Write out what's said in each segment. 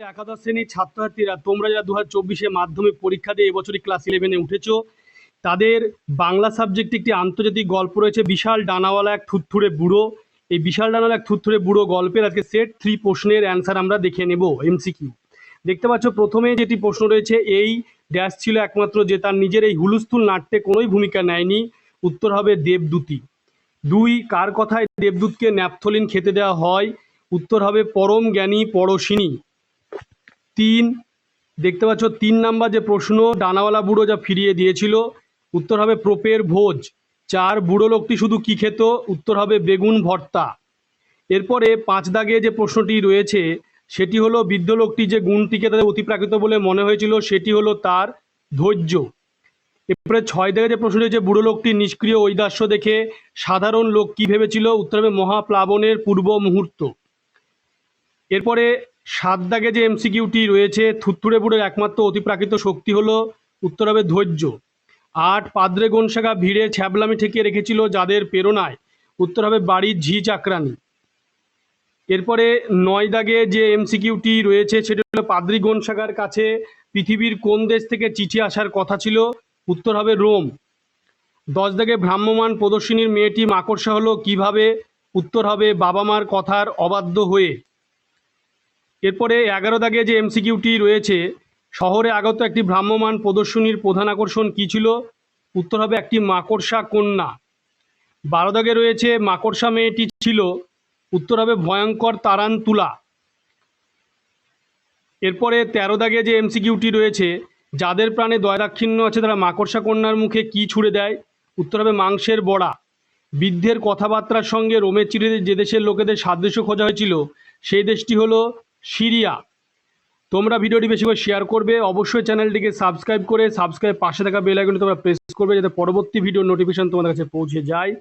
একাদশ শ্রেণির ছাত্রছাত্রীরা, তোমরা যারা দু হাজার চব্বিশে মাধ্যমিক পরীক্ষা দিয়ে এবছরই ক্লাস ইলেভেনে উঠেছো, তাদের বাংলা সাবজেক্টে একটি আন্তর্জাতিক গল্প রয়েছে, বিশাল ডানাওয়ালা এক থুরথুরে বুড়ো। এই বিশাল ডানাওয়ালা এক থুরথুরে বুড়ো গল্পের আজকে সেট থ্রি প্রশ্নের অ্যান্সার আমরা দেখে নেব এমসিকিউ দেখতে পাচ্ছ, প্রথমে যেটি প্রশ্ন রয়েছে, এই ড্যাশ ছিল একমাত্র যে তার নিজের এই হুলস্থুল নাট্যে কোনোই ভূমিকা নেয়নি। উত্তর হবে দেবদূতি। দুই, কার কথায় দেবদূতকে ন্যাপথলিন খেতে দেওয়া হয়? উত্তর হবে পরম জ্ঞানী পরশিনী। তিন, দেখতে পাচ্ছ তিন নাম্বার যে প্রশ্ন, ডানাওয়ালা বুড়ো যা ফিরিয়ে দিয়েছিল, উত্তর হবে প্রপের ভোজ। চার, বুড়ো লোকটি শুধু কি খেত? উত্তর হবে বেগুন ভর্তা। এরপরে পাঁচ দাগে যে প্রশ্নটি রয়েছে, সেটি হলো বৃদ্ধ লোকটি যে গুণটিকে তাদের অতিপ্রাকৃত বলে মনে হয়েছিল, সেটি হলো তার ধৈর্য। এরপরে ছয় দাগে যে প্রশ্ন রয়েছে, বুড়ো লোকটি নিষ্ক্রিয় ঐদাস্য দেখে সাধারণ লোক কি ভেবেছিল? উত্তর হবে মহাপ্লাবনের পূর্ব মুহূর্ত এরপরে সাত দাগে যে এমসিকিউটি রয়েছে থুত্তুরে বুড়োর একমাত্র অতিপ্রাকৃত শক্তি হলো উত্তর হবে ধৈর্য। আট, পাদ্রে গনসাগা ভিড়ে ছ্যাবলামি ঠেকিয়ে রেখেছিল যাদের প্রেরণায়। উত্তর হবে বাড়ির ঝি চাকরানি। এরপরে নয় দাগে যে এমসিকিউটি রয়েছে, সেটা হলো পাদ্রি গনসাগার কাছে পৃথিবীর কোন দেশ থেকে চিঠি আসার কথা ছিল? উত্তর হবে রোম। দশ দাগে ভ্রাম্যমান প্রদর্শনীর মেয়েটি মাকড়সা হলো কীভাবে? উত্তর হবে বাবা মার কথার অবাধ্য হয়ে। এরপরে এগারো দাগে যে এমসিকিউটি রয়েছে, শহরে আগত একটি ভ্রাম্যমান প্রদর্শনীর প্রধান আকর্ষণ কী ছিল? উত্তর হবে একটি মাকড়সা কন্যা। বারো দাগে রয়েছে মাকড়সা মেয়েটি ছিল, উত্তর হবে ভয়ঙ্কর তারান্তুলা। এরপরে তেরো দাগে যে এমসিকিউটি রয়েছে, যাদের প্রাণে দয়দাক্ষিণ্য আছে, তারা মাকড়সা কন্যার মুখে কি ছুড়ে দেয়? উত্তর হবে মাংসের বড়া। বৃদ্ধের কথাবার্তার সঙ্গে রোমের চিঠিতে যে দেশের লোকেদের সাদৃশ্য খোঁজা হয়েছিল, সেই দেশটি হলো সিরিয়া। তোমরা ভিডিওটি বেশি করে শেয়ার করবে। অবশ্যই চ্যানেলটিকে সাবস্ক্রাইব করে সাবস্ক্রাইব পাশে থাকা বেল আইকনটি তোমরা প্রেস করবে যাতে পরবর্তী ভিডিও নোটিফিকেশন তোমাদের কাছে পৌঁছে যায়।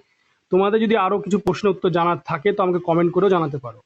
তোমাদের যদি আরও কিছু প্রশ্ন উত্তর জানার থাকে তো আমাকে কমেন্ট করেও জানাতে পারো।